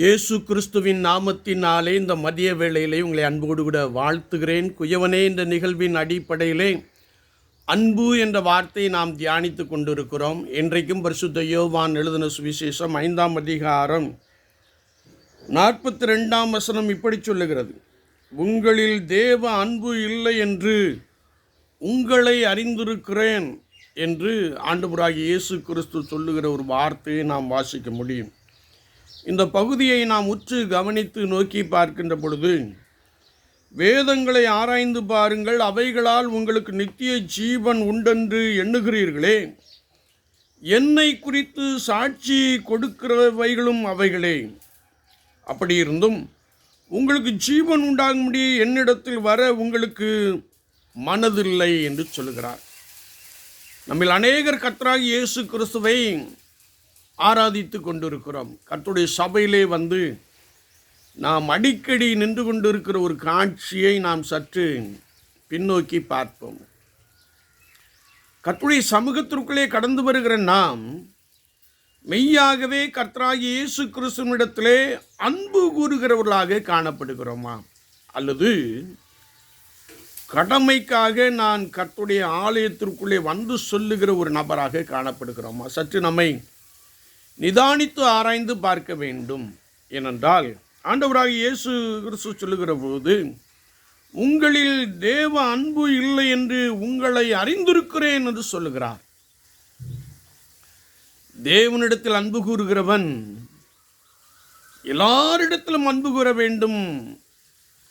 இயேசு கிறிஸ்துவின் நாமத்தினாலே இந்த மதிய வேளையிலே உங்களை அன்போடு கூட வாழ்த்துகிறேன். குயவனே என்ற நிகழ்வின் அடிப்படையிலே அன்பு என்ற வார்த்தையை நாம் தியானித்து கொண்டிருக்கிறோம். இன்றைக்கும் பரிசுத்த யோவான் எழுதின சுவிசேஷம் ஐந்தாம் அதிகாரம் நாற்பத்தி ரெண்டாம் வசனம் இப்படி சொல்லுகிறது. உங்களில் தேவ அன்பு இல்லை என்று உங்களை அறிந்திருக்கிறேன் என்று ஆண்டுபுராகி இயேசு கிறிஸ்து சொல்லுகிற ஒரு வார்த்தையை நாம் வாசிக்க முடியும். இந்த பகுதியை நாம் உற்று கவனித்து நோக்கி பார்க்கின்ற பொழுது வேதங்களை ஆராய்ந்து பாருங்கள் அவைகளால் உங்களுக்கு நித்திய ஜீவன் உண்டென்று எண்ணுகிறீர்களே. என்னை குறித்து சாட்சி கொடுக்கிறவைகளும் அவைகளே. அப்படி இருந்தும் உங்களுக்கு ஜீவன் உண்டாகும்படி என்னிடத்தில் வர உங்களுக்கு மனதில்லை என்று சொல்லுகிறார். நம்மில் அநேகர் கர்த்தராகி இயேசு கிறிஸ்துவை ஆராதித்து கொண்டிருக்கிறோம். கர்த்துடைய சபையிலே வந்து நாம் அடிக்கடி நின்று கொண்டிருக்கிற ஒரு காட்சியை நாம் சற்று பின்னோக்கி பார்ப்போம். கர்த்துடைய சமூகத்திற்குள்ளே கடந்து வருகிற நாம் மெய்யாகவே கர்த்தராகி இயேசு கிறிஸ்துவனிடத்திலே அன்பு கூறுகிறவர்களாக காணப்படுகிறோமா? அல்லது கடமைக்காக நான் கர்த்துடைய ஆலயத்திற்குள்ளே வந்து சொல்லுகிற ஒரு நபராக காணப்படுகிறோமா? சற்று நம்மை நிதானித்து ஆராய்ந்து பார்க்க வேண்டும். ஏனென்றால் ஆண்டவராக இயேசு கிறிஸ்து சொல்லுகிற போது உங்களில் தேவ அன்பு இல்லை என்று உங்களை அறிந்திருக்கிறேன் என்று சொல்லுகிறார். தேவனிடத்தில் அன்பு கூறுகிறவன் எல்லாரிடத்திலும் அன்பு கூற வேண்டும்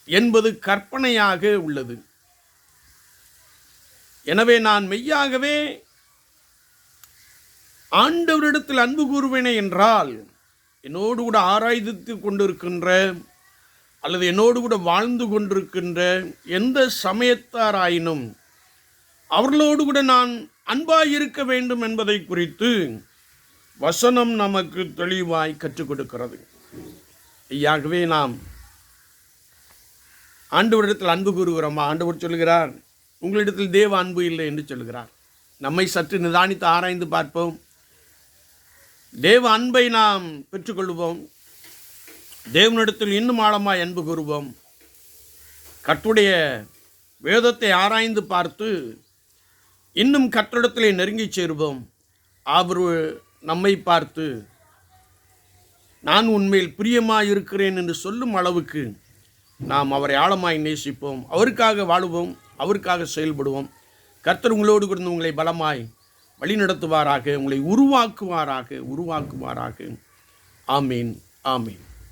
என்பது கற்பனையாக உள்ளது. எனவே நான் மெய்யாகவே ஆண்டவரிடத்தில் அன்பு கூறுவேனே என்றால் என்னோடு கூட ஆராய்ந்து கொண்டிருக்கின்ற அல்லது என்னோடு கூட வாழ்ந்து கொண்டிருக்கின்ற எந்த சமயத்தாராயினும் அவர்களோடு கூட நான் அன்பாய் இருக்க வேண்டும் என்பதை குறித்து வசனம் நமக்கு தெளிவாய் கற்றுக் கொடுக்கிறது. ஐயாகவே நாம் ஆண்டவரிடத்தில் அன்பு கூறுகிறோமா? ஆண்டவர் சொல்கிறார் உங்களிடத்தில் தேவ அன்பு இல்லை என்று சொல்கிறார் நம்மை சற்று நிதானித்து ஆராய்ந்து பார்ப்போம். தேவ அன்பை நாம் பெற்றுக்கொள்வோம். தேவனிடத்தில் இன்னும் ஆழமாய் அன்பு கூறுவோம். கற்றுடைய வேதத்தை ஆராய்ந்து பார்த்து இன்னும் கற்றிடத்திலே நெருங்கி சேருவோம். அவர் நம்மை பார்த்து நான் உண்மையில் பிரியமாக இருக்கிறேன் என்று சொல்லும் அளவுக்கு நாம் அவரை ஆழமாய் நேசிப்போம். அவருக்காக வாழுவோம் அவருக்காக செயல்படுவோம். கர்த்தர் உங்களோடு கூட உங்களை பலமாய் வழிநடத்துவாராக உங்களை உருவாக்குவாராக உருவாக்குவாராக. ஆமீன் ஆமீன்.